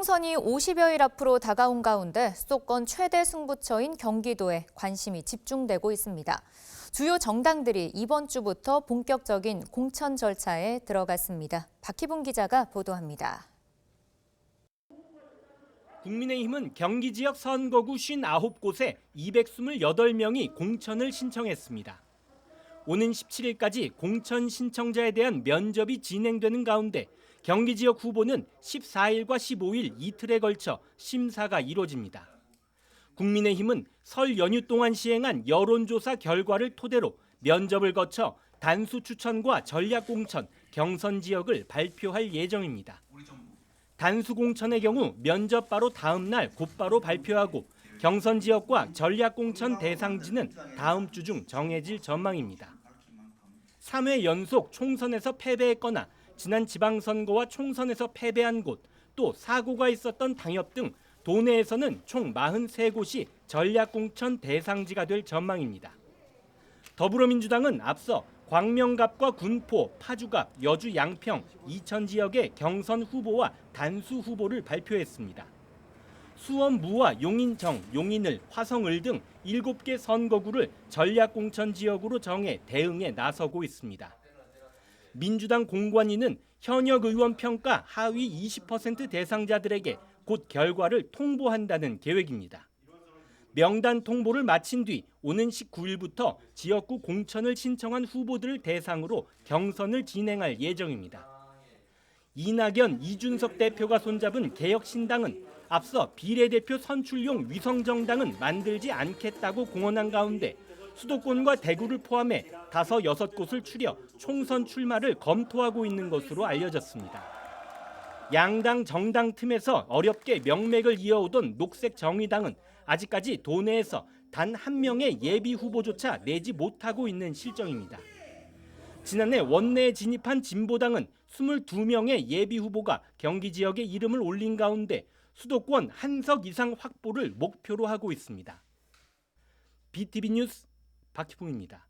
총선이 50여일 앞으로 다가온 가운데 수도권 최대 승부처인 경기도에 관심이 집중되고 있습니다. 주요 정당들이 이번 주부터 본격적인 공천 절차에 들어갔습니다. 박희봉 기자가 보도합니다. 국민의힘은 경기 지역 선거구 59곳에 228명이 공천을 신청했습니다. 오는 17일까지 공천 신청자에 대한 면접이 진행되는 가운데 경기 지역 후보는 14일과 15일 이틀에 걸쳐 심사가 이뤄집니다. 국민의힘은 설 연휴 동안 시행한 여론조사 결과를 토대로 면접을 거쳐 단수 추천과 전략 공천, 경선 지역을 발표할 예정입니다. 단수 공천의 경우 면접 바로 다음 날 곧바로 발표하고 경선 지역과 전략 공천 대상지는 다음 주 중 정해질 전망입니다. 3회 연속 총선에서 패배했거나 지난 지방선거와 총선에서 패배한 곳, 또 사고가 있었던 당협 등 도내에서는 총 43곳이 전략 공천 대상지가 될 전망입니다. 더불어민주당은 앞서 광명갑과 군포, 파주갑, 여주 양평, 이천 지역의 경선 후보와 단수 후보를 발표했습니다. 수원 무와 용인정, 용인을, 화성을 등 7개 선거구를 전략 공천 지역으로 정해 대응에 나서고 있습니다. 민주당 공관위는 현역 의원 평가 하위 20% 대상자들에게 곧 결과를 통보한다는 계획입니다. 명단 통보를 마친 뒤 오는 19일부터 지역구 공천을 신청한 후보들을 대상으로 경선을 진행할 예정입니다. 이낙연, 이준석 대표가 손잡은 개혁신당은 앞서 비례대표 선출용 위성정당은 만들지 않겠다고 공언한 가운데 수도권과 대구를 포함해 다섯 여섯 곳을 추려 총선 출마를 검토하고 있는 것으로 알려졌습니다. 양당 정당 틈에서 어렵게 명맥을 이어오던 녹색 정의당은 아직까지 도내에서 단 한 명의 예비 후보조차 내지 못하고 있는 실정입니다. 지난해 원내에 진입한 진보당은 22명의 예비 후보가 경기 지역에 이름을 올린 가운데 수도권 한석 이상 확보를 목표로 하고 있습니다. BTV 뉴스 박희봉입니다.